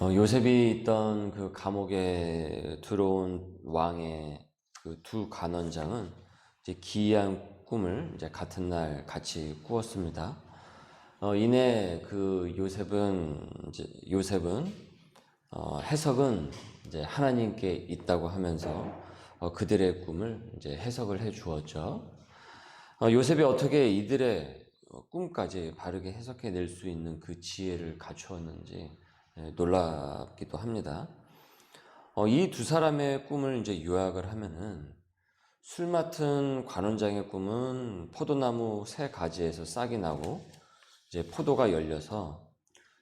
어, 요셉이 있던 그 감옥에 들어온 왕의 그 두 간원장은 이제 기이한 꿈을 이제 같은 날 같이 꾸었습니다. 어, 이내 그 요셉은 이제 요셉은 어, 해석은 이제 하나님께 있다고 하면서 어, 그들의 꿈을 이제 해석을 해 주었죠. 어, 요셉이 어떻게 이들의 어, 꿈까지 바르게 해석해 낼 수 있는 그 지혜를 갖추었는지 예, 놀랍기도 합니다. 어, 이 두 사람의 꿈을 이제 요약을 하면은 술 맡은 관원장의 꿈은 포도나무 세 가지에서 싹이 나고 이제 포도가 열려서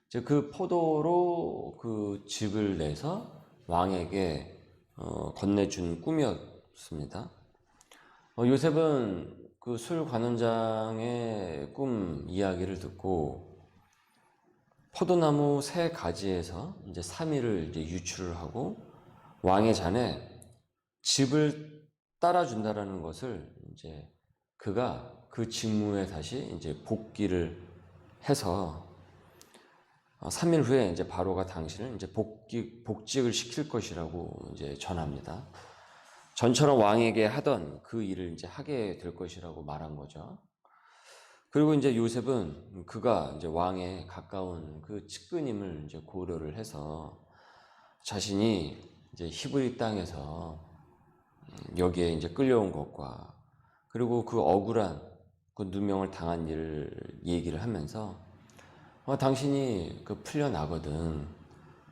이제 그 포도로 그 즙을 내서 왕에게 어, 건네준 꿈이었습니다. 어, 요셉은 그 술 관원장의 꿈 이야기를 듣고 포도나무 세 가지에서 이제 3일을 이제 유출을 하고 왕의 잔에 즙을 따라준다라는 것을 이제 그가 그 직무에 다시 이제 복귀를 해서 3일 후에 이제 바로가 당신을 이제 복귀, 복직을 시킬 것이라고 이제 전합니다. 전처럼 왕에게 하던 그 일을 이제 하게 될 것이라고 말한 거죠. 그리고 이제 요셉은 그가 이제 왕에 가까운 그 측근임을 이제 고려를 해서 자신이 이제 히브리 땅에서 여기에 이제 끌려온 것과 그리고 그 억울한 그 누명을 당한 일을 얘기를 하면서 어, 당신이 그 풀려나거든.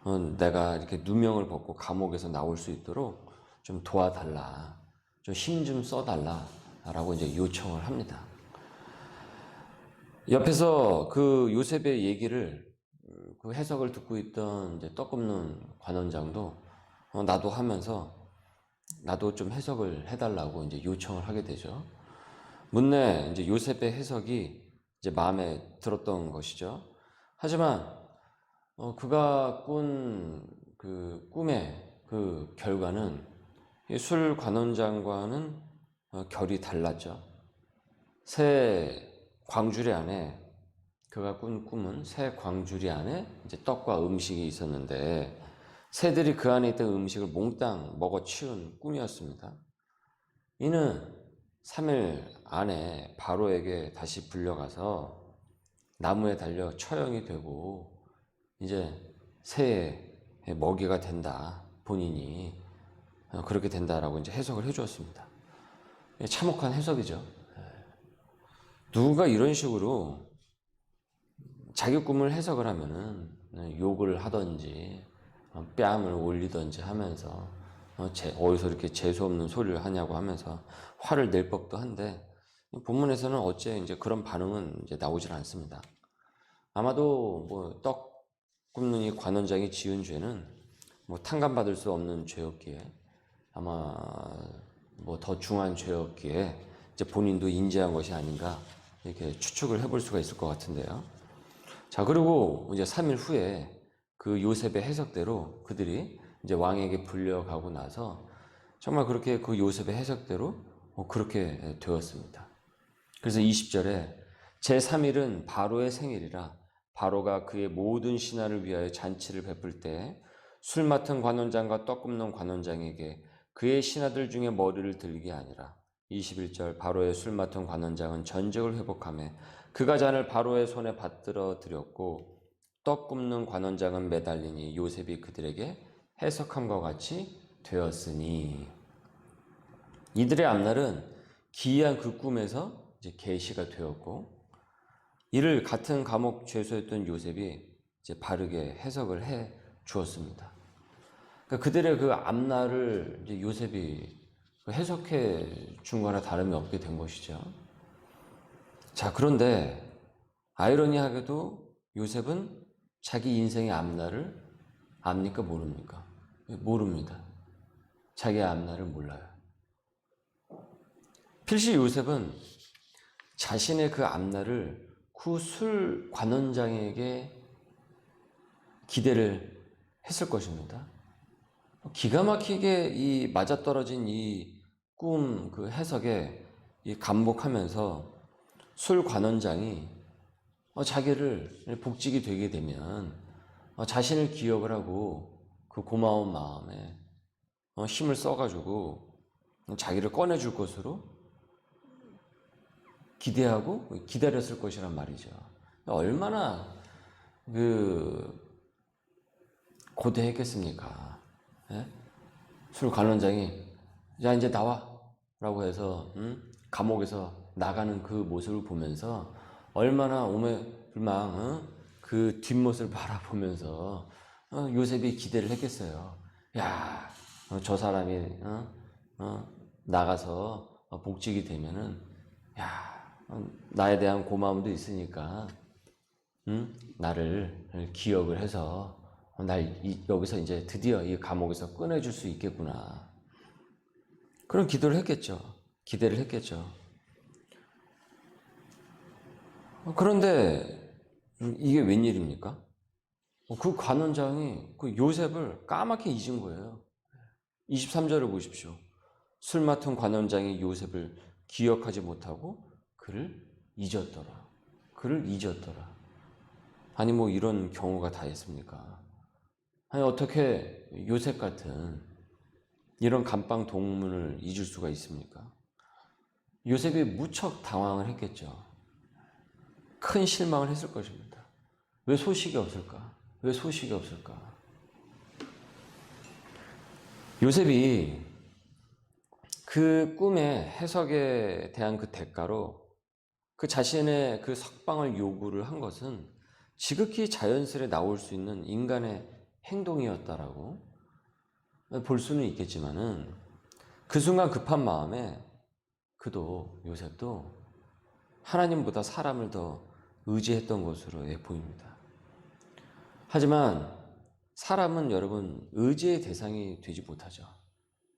어, 내가 이렇게 누명을 벗고 감옥에서 나올 수 있도록 좀 도와달라. 좀 힘좀 써달라. 라고 이제 요청을 합니다. 옆에서 그 요셉의 얘기를 그 해석을 듣고 있던 이제 떡없는 관원장도 어, 나도 하면서 나도 좀 해석을 해달라고 이제 요청을 하게 되죠. 문내 이제 요셉의 해석이 이제 마음에 들었던 것이죠. 하지만 어, 그가 꾼 그 꿈의 그 결과는 이술 관원장과는 어, 결이 달랐죠. 새 광주리 안에 그가 꾼 꿈은 새 광주리 안에 이제 떡과 음식이 있었는데 새들이 그 안에 있던 음식을 몽땅 먹어 치운 꿈이었습니다. 이는 3일 안에 바로에게 다시 불려가서 나무에 달려 처형이 되고 이제 새의 먹이가 된다. 본인이 어, 그렇게 된다라고 이제 해석을 해 주었습니다. 참혹한 해석이죠. 누군가 이런 식으로 자기 꿈을 해석을 하면은 욕을 하든지 어, 뺨을 올리든지 하면서 어, 제- 어디서 이렇게 재수 없는 소리를 하냐고 하면서 화를 낼 법도 한데 본문에서는 어째 이제 그런 반응은 이제 나오질 않습니다. 아마도 뭐 떡 굽는 이 관원장이 지은 죄는 뭐 탕감받을 수 없는 죄였기에 아마 뭐 더 중한 죄였기에 이제 본인도 인지한 것이 아닌가 이렇게 추측을 해볼 수가 있을 것 같은데요. 자 그리고 이제 3일 후에 그 요셉의 해석대로 그들이 이제 왕에게 불려가고 나서 정말 그렇게 그 요셉의 해석대로 어, 그렇게 되었습니다. 그래서 20절에 제3일은 바로의 생일이라 바로가 그의 모든 신하를 위하여 잔치를 베풀 때 술 맡은 관원장과 떡 굽는 관원장에게 그의 신하들 중에 머리를 들게 아니라 21절 바로의 술 맡은 관원장은 전적을 회복하며 그가 잔을 바로의 손에 받들어 드렸고 떡 굽는 관원장은 매달리니 요셉이 그들에게 해석함과 같이 되었으니 이들의 앞날은 기이한 그 꿈에서 이제 계시가 되었고 이를 같은 감옥 죄수였던 요셉이 이제 바르게 해석을 해 주었습니다. 그러니까 그들의 그 앞날을 요셉이 그 해석해 준 거나 다름이 없게 된 것이죠. 자, 그런데 아이러니하게도 요셉은 자기 인생의 앞날을 압니까 모릅니까? 모릅니다. 자기의 앞날을 몰라요. 필시 요셉은 자신의 그 앞날을 그술 관원장에게 기대를 했을 것입니다. 기가 막히게 이 맞아떨어진 이 꿈 그 해석에 이 감복하면서 술 관원장이 어, 자기를 복직이 되게 되면 어, 자신을 기억을 하고 그 고마운 마음에 어, 힘을 써가지고 자기를 꺼내줄 것으로 기대하고 기다렸을 것이란 말이죠. 얼마나 그 고대했겠습니까? 예? 술 관원장이 야 이제 나와 라고 해서 음? 감옥에서 나가는 그 모습을 보면서 얼마나 오매불망 어? 그 뒷모습을 바라보면서 어, 요셉이 기대를 했겠어요. 야, 어, 저 사람이 어? 어, 나가서 어, 복직이 되면은 야, 어, 나에 대한 고마움도 있으니까 음? 나를 기억을 해서 어, 날 이- 여기서 이제 드디어 이 감옥에서 꺼내줄 수 있겠구나. 그런 기도를 했겠죠. 기대를 했겠죠. 어, 그런데 이게 웬일입니까? 어, 그 관원장이 그 요셉을 까맣게 잊은 거예요. 23절을 보십시오. 술 맡은 관원장이 요셉을 기억하지 못하고 그를 잊었더라. 그를 잊었더라. 아니 뭐 이런 경우가 다 있습니까? 아니 어떻게 요셉 같은 이런 감방 동문을 잊을 수가 있습니까? 요셉이 무척 당황을 했겠죠. 큰 실망을 했을 것입니다. 왜 소식이 없을까? 왜 소식이 없을까? 요셉이 그 꿈의 해석에 대한 그 대가로 그 자신의 그 석방을 요구를 한 것은 지극히 자연스레 나올 수 있는 인간의 행동이었다라고 볼 수는 있겠지만은 그 순간 급한 마음에 그도 요셉도 하나님보다 사람을 더 의지했던 것으로 예, 보입니다. 하지만 사람은 여러분 의지의 대상이 되지 못하죠.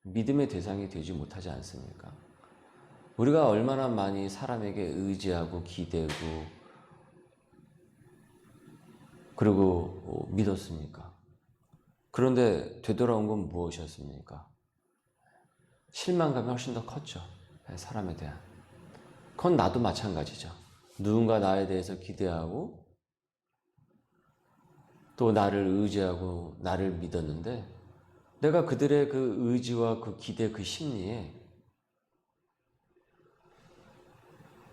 믿음의 대상이 되지 못하지 않습니까? 우리가 얼마나 많이 사람에게 의지하고 기대고 그리고 어, 믿었습니까? 그런데 되돌아온 건 무엇이었습니까? 실망감이 훨씬 더 컸죠. 네, 사람에 대한. 그건 나도 마찬가지죠. 누군가 나에 대해서 기대하고 또 나를 의지하고 나를 믿었는데 내가 그들의 그 의지와 그 기대 그 심리에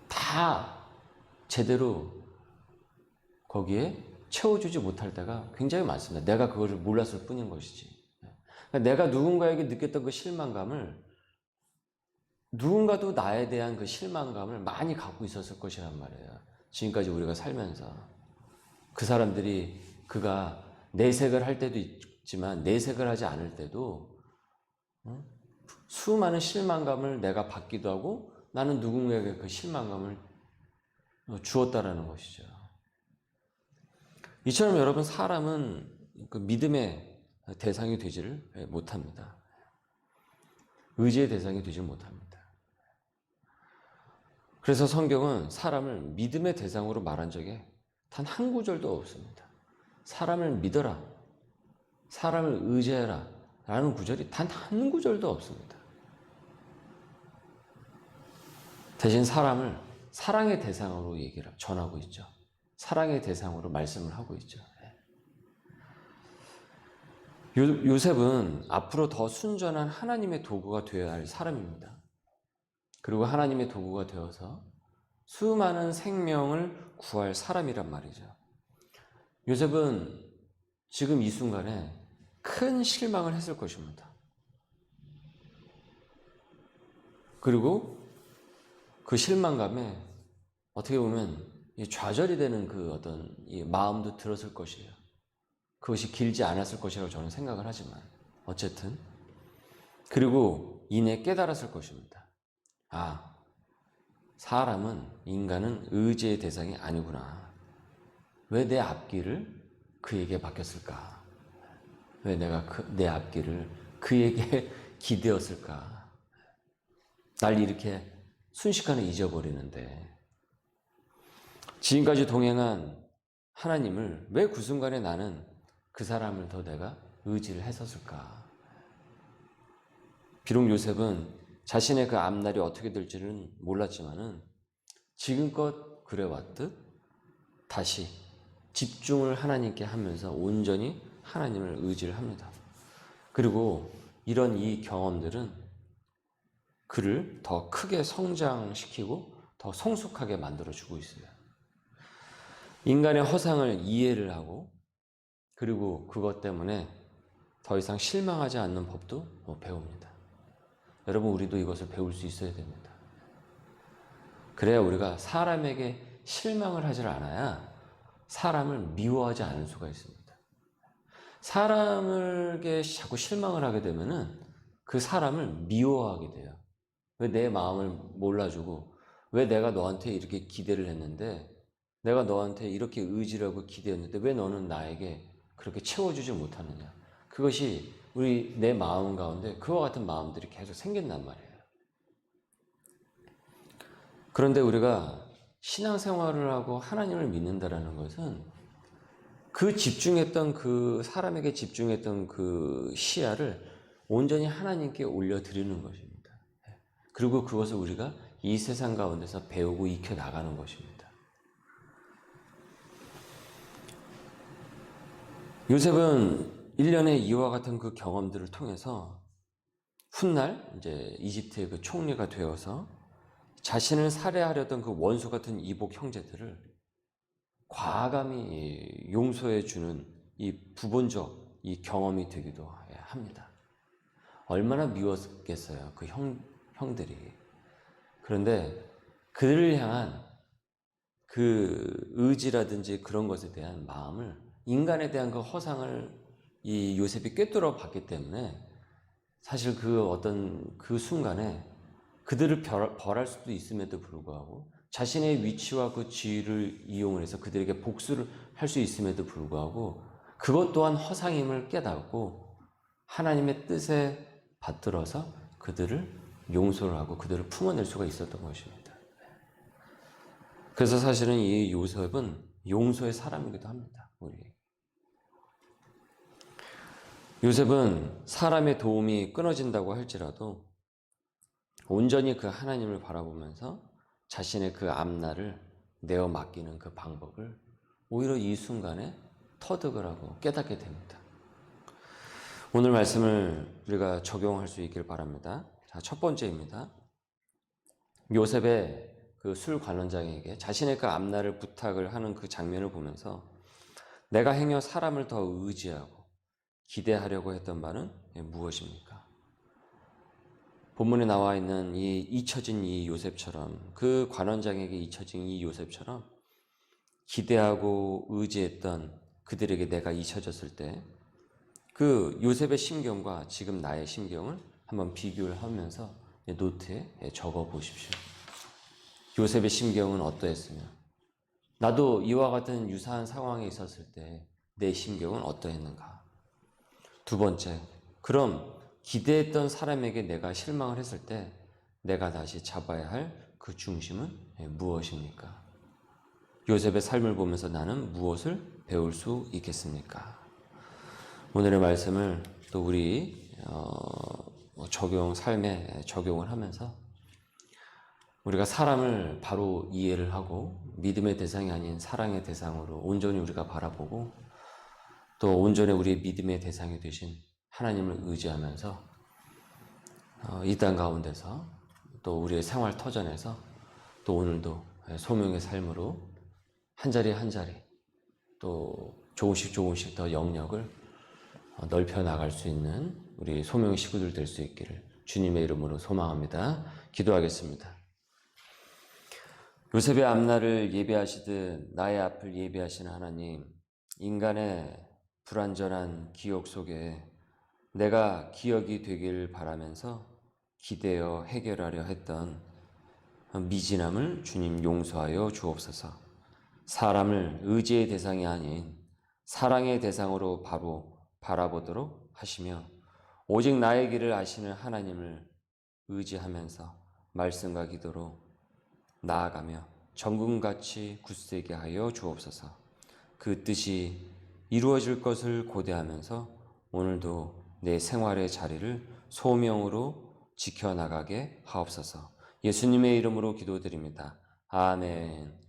다 제대로 거기에 채워주지 못할 때가 굉장히 많습니다. 내가 그것을 몰랐을 뿐인 것이지. 그러니까 내가 누군가에게 느꼈던 그 실망감을 누군가도 나에 대한 그 실망감을 많이 갖고 있었을 것이란 말이에요. 지금까지 우리가 살면서 그 사람들이 그가 내색을 할 때도 있지만 내색을 하지 않을 때도 어? 수많은 실망감을 내가 받기도 하고 나는 누군가에게 그 실망감을 어, 주었다라는 것이죠. 이처럼 여러분 사람은 그 믿음의 대상이 되지를 못합니다. 의지의 대상이 되지 못합니다. 그래서 성경은 사람을 믿음의 대상으로 말한 적이 단한 구절도 없습니다. 사람을 믿어라. 사람을 의지해라. 라는 구절이 단 한 구절도 없습니다. 대신 사람을 사랑의 대상으로 얘기를 전하고 있죠. 사랑의 대상으로 말씀을 하고 있죠. 요, 요셉은 앞으로 더 순전한 하나님의 도구가 되어야 할 사람입니다. 그리고 하나님의 도구가 되어서 수많은 생명을 구할 사람이란 말이죠. 요셉은 지금 이 순간에 큰 실망을 했을 것입니다. 그리고 그 실망감에 어떻게 보면 좌절이 되는 그 어떤 마음도 들었을 것이에요. 그것이 길지 않았을 것이라고 저는 생각을 하지만 어쨌든 그리고 이내 깨달았을 것입니다. 아, 사람은 인간은 의지의 대상이 아니구나. 왜 내 앞길을 그에게 바뀌었을까? 왜 내가 그, 내 앞길을 그에게 기대었을까? 날 이렇게 순식간에 잊어버리는데 지금까지 동행한 하나님을 왜 그 순간에 나는 그 사람을 더 내가 의지를 했었을까? 비록 요셉은 자신의 그 앞날이 어떻게 될지는 몰랐지만은 지금껏 그래왔듯 다시 집중을 하나님께 하면서 온전히 하나님을 의지를 합니다. 그리고 이런 이 경험들은 그를 더 크게 성장시키고 더 성숙하게 만들어주고 있어요. 인간의 허상을 이해를 하고 그리고 그것 때문에 더 이상 실망하지 않는 법도 뭐 배웁니다. 여러분, 우리도 이것을 배울 수 있어야 됩니다. 그래야 우리가 사람에게 실망을 하질 않아야 사람을 미워하지 않을 수가 있습니다. 사람에게 자꾸 실망을 하게 되면은 그 사람을 미워하게 돼요. 왜 내 마음을 몰라주고, 왜 내가 너한테 이렇게 기대를 했는데, 내가 너한테 이렇게 의지를 하고 기대했는데, 왜 너는 나에게 그렇게 채워주지 못하느냐. 그것이 우리 내 마음 가운데 그와 같은 마음들이 계속 생긴단 말이에요. 그런데 우리가 신앙생활을 하고 하나님을 믿는다라는 것은 그 집중했던 그 사람에게 집중했던 그 시야를 온전히 하나님께 올려드리는 것입니다. 그리고 그것을 우리가 이 세상 가운데서 배우고 익혀 나가는 것입니다. 요셉은 1년의 이와 같은 그 경험들을 통해서 훗날 이제 이집트의 그 총리가 되어서 자신을 살해하려던 그 원수 같은 이복 형제들을 과감히 용서해 주는 이 부분적 이 경험이 되기도 합니다. 얼마나 미웠겠어요, 그 형, 형들이. 그런데 그들을 향한 그 의지라든지 그런 것에 대한 마음을 인간에 대한 그 허상을 이 요셉이 꿰뚫어 봤기 때문에 사실 그 어떤 그 순간에 그들을 벌할 수도 있음에도 불구하고 자신의 위치와 그 지위를 이용을 해서 그들에게 복수를 할 수 있음에도 불구하고 그것 또한 허상임을 깨닫고 하나님의 뜻에 받들어서 그들을 용서를 하고 그들을 품어낼 수가 있었던 것입니다. 그래서 사실은 이 요셉은 용서의 사람이기도 합니다. 우리 요셉은 사람의 도움이 끊어진다고 할지라도 온전히 그 하나님을 바라보면서 자신의 그 앞날을 내어 맡기는 그 방법을 오히려 이 순간에 터득을 하고 깨닫게 됩니다. 오늘 말씀을 우리가 적용할 수 있길 바랍니다. 자, 첫 번째입니다. 요셉의 그 술 관원장에게 자신의 그 앞날을 부탁을 하는 그 장면을 보면서 내가 행여 사람을 더 의지하고 기대하려고 했던 말은 무엇입니까? 본문에 나와 있는 이 잊혀진 이 요셉처럼 그 관원장에게 잊혀진 이 요셉처럼 기대하고 의지했던 그들에게 내가 잊혀졌을 때 그 요셉의 심경과 지금 나의 심경을 한번 비교를 하면서 노트에 적어 보십시오. 요셉의 심경은 어떠했으며 나도 이와 같은 유사한 상황에 있었을 때 내 심경은 어떠했는가? 두 번째, 그럼 기대했던 사람에게 내가 실망을 했을 때 내가 다시 잡아야 할 그 중심은 무엇입니까? 요셉의 삶을 보면서 나는 무엇을 배울 수 있겠습니까? 오늘의 말씀을 또 우리 어, 적용 삶에 적용을 하면서 우리가 사람을 바로 이해를 하고 믿음의 대상이 아닌 사랑의 대상으로 온전히 우리가 바라보고 또 온전히 우리의 믿음의 대상이 되신 하나님을 의지하면서 어, 이땅 가운데서 또 우리의 생활 터전에서 또 오늘도 소명의 삶으로 한 자리 한 자리 또 조금씩 조금씩 더 영역을 어, 넓혀 나갈 수 있는 우리 소명의 식구들 될 수 있기를 주님의 이름으로 소망합니다. 기도하겠습니다. 요셉의 앞날을 예배하시듯 나의 앞을 예배하시는 하나님, 인간의 불완전한 기억 속에 내가 기억이 되길 바라면서 기대어 해결하려 했던 미진함을 주님 용서하여 주옵소서. 사람을 의지의 대상이 아닌 사랑의 대상으로 바로 바라보도록 하시며 오직 나의 길을 아시는 하나님을 의지하면서 말씀과 기도로 나아가며 정금같이 굳세게 하여 주옵소서. 그 뜻이 이루어질 것을 고대하면서 오늘도 내 생활의 자리를 소명으로 지켜나가게 하옵소서. 예수님의 이름으로 기도드립니다. 아멘.